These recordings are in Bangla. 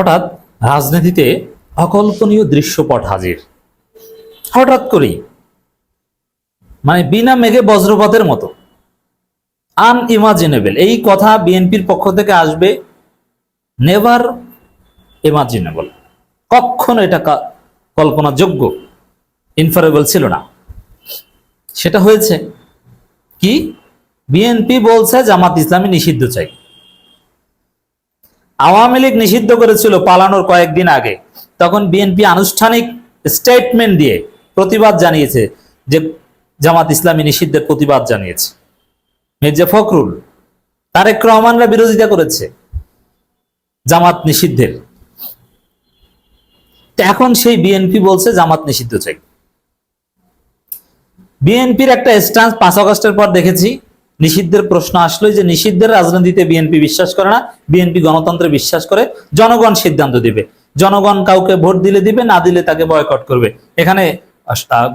হঠাৎ রাজনীতিতে অকল্পনীয় দৃশ্যপট হাজির। হঠাৎ করেই মানে বিনা মেঘে বজ্রপাতের মতো আনইমাজিনেবল এই কথা বিএনপির পক্ষ থেকে আসবে নেভার ইমাজিনেবল কখনো এটা কল্পনাযোগ্য ইনফারেবল ছিল না। সেটা হয়েছে কি? বিএনপি বলছে জামাত ইসলামী নিষিদ্ধ চাই। আওয়ামী লীগ নিষিদ্ধ করেছিল পালানোর কয়েকদিন আগে। তখন বিএনপি আনুষ্ঠানিক স্টেটমেন্ট দিয়ে প্রতিবাদ জানিয়েছে যে জামাত ইসলামী নিষিদ্ধের প্রতিবাদ জানিয়েছে। মির্জা ফখরুল, তারেক রহমানরা বিরোধিতা করেছে জামাত নিষিদ্ধের। এখন সেই বিএনপি বলছে জামাত নিষিদ্ধ চাই। বিএনপির একটা স্ট্যান্স পাঁচ আগস্টের পর দেখেছি। নিষিদ্ধের প্রশ্ন আসলো যে নিষিদ্ধের রাজনীতিতে বিএনপি বিশ্বাস করে না, বিএনপি গণতন্ত্রে বিশ্বাস করে, জনগণ সিদ্ধান্ত দিবে। জনগণ কাউকে ভোট দিলে দিবে, না দিলে তাকে বয়কট করবে। এখানে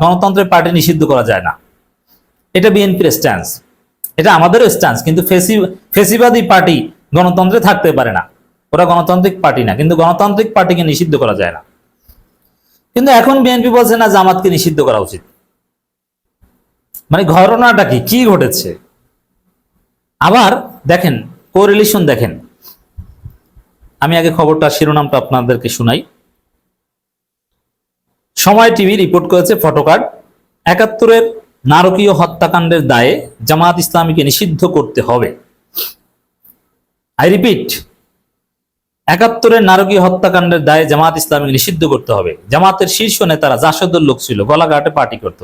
গণতন্ত্রের পার্টি নিষিদ্ধ করা যায় না। এটা বিএনপির স্ট্যান্স এটা আমাদেরও স্ট্যান্স কিন্তু ফেসি, ফেসিবাদী পার্টি গণতন্ত্রে থাকতে পারে না। ওরা গণতান্ত্রিক পার্টি না, কিন্তু গণতান্ত্রিক পার্টিকে নিষিদ্ধ করা যায় না। কিন্তু এখন বিএনপি বলছে না জামাতকে নিষিদ্ধ করা উচিত। মানে ঘটনাটা কি? কি ঘটেছে? আবার দেখেন কোরিলেশন দেখেন। আমি আগে খবরটা শিরোনামটা আপনাদেরকে শোনাই। সময় টিভি রিপোর্ট করেছে ফটোকার্ড একাত্তরের নারকীয় হত্যাকাণ্ডের দায়ে জামাত ইসলামীকে নিষিদ্ধ করতে হবে। আই রিপিট একাত্তরের নারকীয় হত্যাকাণ্ডের দায়ে জামাত ইসলামীকে নিষিদ্ধ করতে হবে। জামাতের শীর্ষ নেতারা জাসদের লোক ছিল, গলাঘাটে পার্টি করত।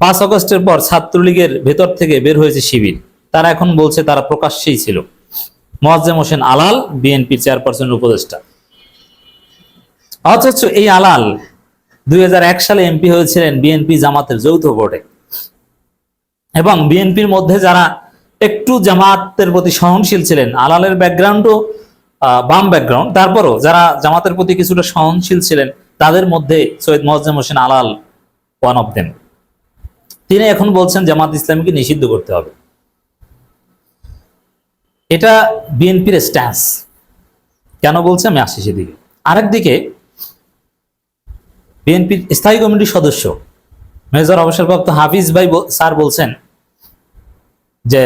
পাঁচ আগস্টের পর ছাত্রলীগের ভেতর থেকে বের হয়েছে শিবির। তারা এখন বলছে তারা প্রকাশ্যেই ছিল। মোয়াজ্জেম হোসেন আলাল, বিএনপি চেয়ারপারসনের উপদেষ্টা। অথচ এই আলাল দুই হাজার এক সালে এমপি হয়েছিলেন বিএনপি জামাতের যৌথ ভোটে এবং বিএনপির মধ্যে যারা একটু জামাতের প্রতি সহনশীল ছিলেন, আলালের ব্যাকগ্রাউন্ডও বাম ব্যাকগ্রাউন্ড, তারপরও যারা জামাতের প্রতি কিছুটা সহনশীল ছিলেন, তাদের মধ্যে Syed Moazzem Hossain Alal one of them তিনি এখন বলছেন জামাত ইসলামীকে নিষিদ্ধ করতে হবে। এটা বিএনপির স্ট্যান্স কেন বলছে? আমি আসছি সেদিকে। আরেকদিকে বিএনপির স্থায়ী কমিটির সদস্য, মেজর অবসরপ্রাপ্ত হাফিজ ভাই স্যার বলছেন যে,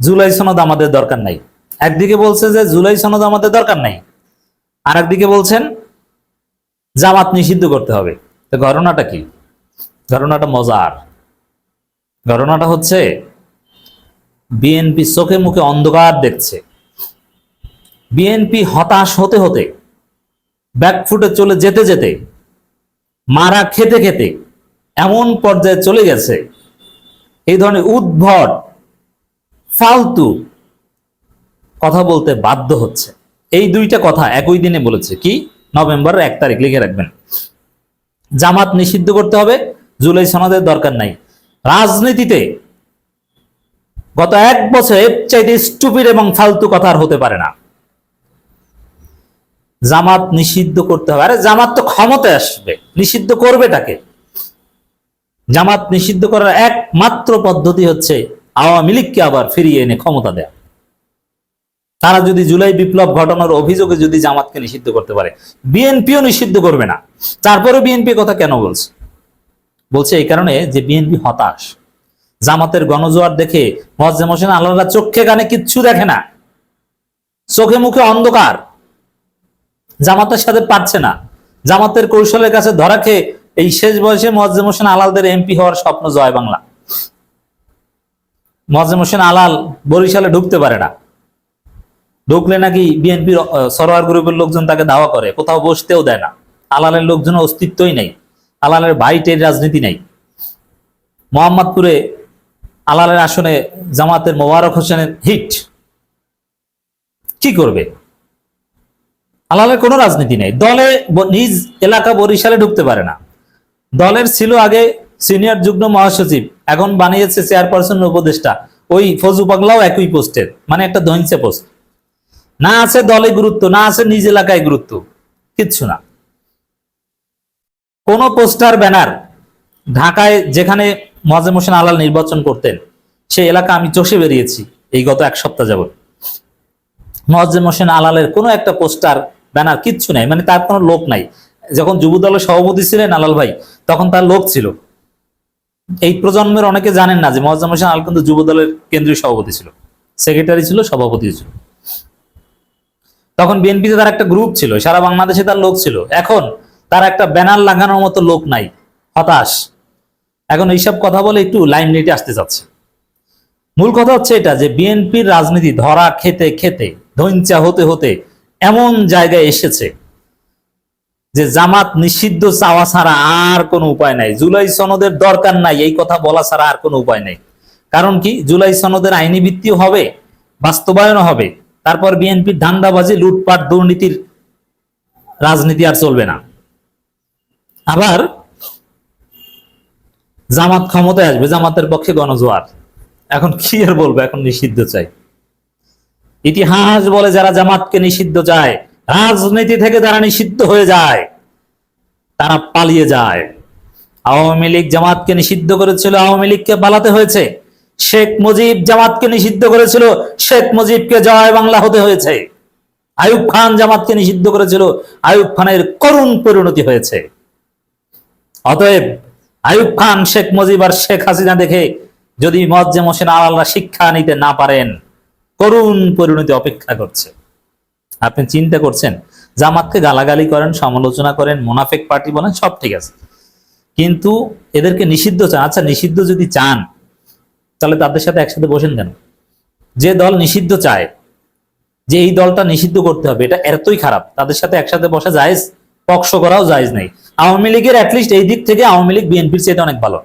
জুলাই সনদ আমাদের দরকার নাই। একদিকে বলছে যে, জুলাই সনদ আমাদের দরকার নাই। আর একদিকে বলছেন, জামাত নিষিদ্ধ করতে হবে। ঘটনাটা কি? ঘটনাটা মজার। ঘটনাটা হচ্ছে বিএনপি চোখে মুখে অন্ধকার দেখছে। বিএনপি হতাশ হতে হতে, ব্যাকফুটে চলে যেতে যেতে, মারা খেতে খেতে এমন পর্যায়ে চলে গেছে। এই ধরনের উদ্ভট, ফালতু কথা বলতে বাধ্য হচ্ছে। এই দুইটা কথা একই দিনে বলেছে কি? নভেম্বরের এক তারিখ, লিখে রাখবেন। জামাত নিষিদ্ধ করতে হবে, জুলাই সনদের দরকার নাই। রাজনীতিতে গত এক বছর চাইতে স্টুপিড এবং ফালতু কথা আর হতে পারে না। জামাত নিষিদ্ধ করতে হবে। আরে জামাত তো ক্ষমতায় আসবে, নিষিদ্ধ করবে তাকে। জামাত নিষিদ্ধ করার একমাত্র পদ্ধতি হচ্ছে আওয়ামী লীগকে আবার ফিরিয়ে এনে ক্ষমতা দেয়া। তারা যদি জুলাই বিপ্লব ঘটানোর অভিযোগে যদি জামাতকে নিষিদ্ধ করতে পারে, বিএনপিও নিষিদ্ধ করবে না। তারপরে বিএনপি কথা কেন বলছে? বলছে এই কারণে যে বিএনপি হতাশ। জামাতের গণজোয়ার দেখে মজ্জেম হোসেন আল্লাহরা চোখে কানে কিচ্ছু দেখে না। চোখে মুখে অন্ধকার। জামাতের সাথে পারছে না। জামাতের কৌশলের কাছে ধরা খেয়ে এই শেষ বয়সে মজ্জেম হোসেন আলালদের এমপি হওয়ার স্বপ্ন জয় বাংলা। মজ্জেম হোসেন আলাল বরিশালে ঢুকতে পারে না। ঢুকলে নাকি বিএনপির সরোয়ার গ্রুপের লোকজন তাকে দাওয়া করে, কোথাও বসতেও দেয় না। আলালের লোকজনের অস্তিত্বই নেই। আলালের বাইটের রাজনীতি নেই। মোহাম্মদপুরে আলালের আসনে জামাতের মোবারক হোসেনের হিট। কি করবে? আলালের কোনো রাজনীতি নেই। দলে নিজ এলাকা বরিশালে ঢুকতে পারে না। দলের ছিল আগে সিনিয়র যুগ্ম মহাসচিব, এখন বানিয়েছে চেয়ারপারসন উপদেষ্টা। ওই ফজু পাগলাও একই পোস্টের মানে একটা ধৈঞ্চে পোস্ট। না আছে দলে গুরুত্ব, না আছে নিজ এলাকায় গুরুত্ব, কিচ্ছু না। কোন পোস্টার, ব্যানার ঢাকায় যেখানে মজেম হোসেন আলাল নির্বাচন করতেন। সেই এলাকা আমি চষে বেরিয়েছি এই গত এক সপ্তাহ যাবত মজ্জেম হোসেন আলালের কোনো একটা পোস্টার, ব্যানার কিচ্ছু নাই মানে তার কোনো লোক নাই। যখন যুব দলের সভাপতি ছিলেন আলাল ভাই, তখন তার লোক ছিল। এই প্রজন্মের অনেকে জানেন না যে মজ্জেম হোসেন আলাল কিন্তু যুব দলের কেন্দ্রীয় সভাপতি ছিল, সেক্রেটারি ছিল, সভাপতি ছিল। তখন বিএনপিতে তার একটা গ্রুপ ছিল, সারা বাংলাদেশে তার লোক ছিল। এখন তার একটা ব্যানার লাগানোর মতো লোক নাই, হতাশ। এখন এইসব কথা বলে একটু লাইন লাইটে আসতে চাচ্ছে মূল কথা হচ্ছে এটা যে বিএনপির রাজনীতি ধরা খেতে খেতে ধৈঞ্চা হতে হতে এমন জায়গায় এসেছে যে জামাত নিষিদ্ধ চাওয়া ছাড়া আর কোনো উপায় নাই। জুলাই সনদের দরকার নাই, এই কথা বলা ছাড়া আর কোনো উপায় নাই। কারণ কি? জুলাই সনদের আইনি ভিত্তিও হবে, বাস্তবায়নও হবে। তারপর বিএনপির ধান্দাবাজি, লুটপাট, দুর্নীতির রাজনীতি আর চলবে না। আবার জামাত ক্ষমতায় আসবে, জামাতের পক্ষে গণজোয়ার। এখন কি আর বলব, এখন নিষিদ্ধ চাই। ইতিহাস বলে যারা জামাতকে নিষিদ্ধ চায়, রাজনীতি থেকে যারা নিষিদ্ধ হয়ে যায়, তারা পালিয়ে যায়। আওয়ামী লীগ জামাতকে নিষিদ্ধ করেছিল, আওয়ামী লীগকে পালাতে হয়েছে। শেখ মুজিব জামাতকে নিষিদ্ধ করেছিল, শেখ মুজিবকে জয় বাংলা হতে হয়েছে। আয়ুব খান জামাতকে নিষিদ্ধ করেছিল আয়ুব খানের করুণ পরিণতি হয়েছে। অতএব আয়ুব খান, শেখ মুজিব আর শেখ হাসিনা দেখে যদি মজ্জে মোসেন আলাল্লাহ শিক্ষা নিতে না পারেন, করুণ পরিণতি অপেক্ষা করছে। আপনি চিন্তা করছেন, জামাতকে গালাগালি করেন, সমালোচনা করেন, মোনাফেক পার্টি বলেন, সব ঠিক আছে। কিন্তু এদেরকে নিষিদ্ধ চান। আচ্ছা নিষিদ্ধ যদি চান, তাহলে তাদের সাথে একসাথে বসেন কেন? যে দল নিষিদ্ধ চায়, যে এই দলটা নিষিদ্ধ করতে হবে, এটা এতই খারাপ। তাদের সাথে একসাথে বসা জায়েজ? পক্ষ করাও জায়েজ নেই। আওয়ামী লীগের অ্যাটলিস্ট এই দিক থেকে আওয়ামী লীগ বিএনপির চেয়ে অনেক ভালো।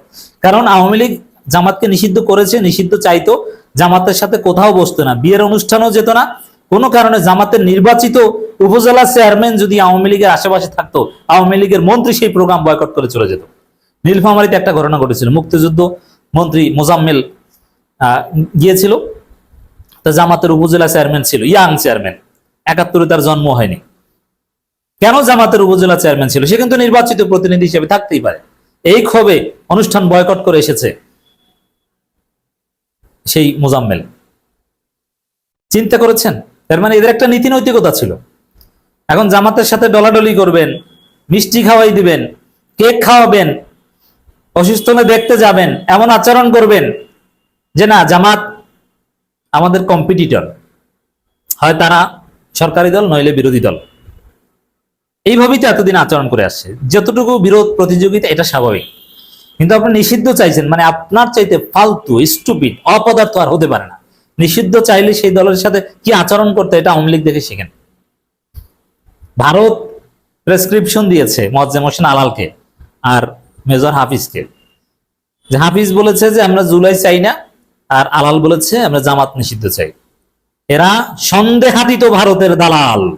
কারণ আওয়ামী লীগ জামাতকে নিষিদ্ধ করেছে, নিষিদ্ধ চাইতো, জামাতের সাথে কোথাও বসতো না। বিয়ের অনুষ্ঠানও যেত না। কোনো কারণে জামাতের নির্বাচিত উপজেলা চেয়ারম্যান যদি আওয়ামী লীগের আশেপাশে থাকতো, আওয়ামী লীগের মন্ত্রী সেই প্রোগ্রাম বয়কট করে চলে যেত। নীলফামারীতে একটা ঘটনা ঘটেছিল। মুক্তিযুদ্ধ মন্ত্রী মোজাম্মেল গিয়েছিল। তো জামাতের উপজেলা চেয়ারম্যান ছিল, ইয়াং চেয়ারম্যান একাত্তরে তার জন্ম হয়নি। কেন জামাতের উপজেলা চেয়ারম্যান ছিল? সে কিন্তু নির্বাচিত প্রতিনিধি হিসেবে থাকতেই পারে। এই ক্ষোভে অনুষ্ঠান বয়কট করে এসেছে সেই মোজাম্মেল। চিন্তা করেছেন? তার মানে এদের একটা নীতি নৈতিকতা ছিল। এখন জামাতের সাথে ডলাডলি করবেন, মিষ্টি খাওয়াই দিবেন, কেক খাওয়াবেন অসুস্থ হলে দেখতে যাবেন, এমন আচরণ করবেন যে না, জামাত আমাদের কম্পিটিটর হয় তারা সরকারি দল, নইলে বিরোধী দল। এইভাবেই তো এতদিন আচরণ করে আসছে। যতটুকু বিরোধ প্রতিযোগিতা, এটা স্বাভাবিক। কিন্তু আপনি নিষিদ্ধ চাইছেন মানে আপনার চাইতে ফালতু স্টুপিড অপদার্থ আর হতে পারে না। নিষিদ্ধ চাইলে সেই দলের সাথে কি আচরণ করতে এটা আওয়ামী লীগ দেখে শিখেন। ভারত প্রেসক্রিপশন দিয়েছে মজ্জেম হোসেন আলালকে আর মেজর হাফিজকে। যে হাফিজ বলেছে যে, আমরা জুলাই চাই না। আর আলাল বলেছে, আমরা জামাত নিষিদ্ধ চাই। এরা সন্দেহাতীত ভারতের দালাল।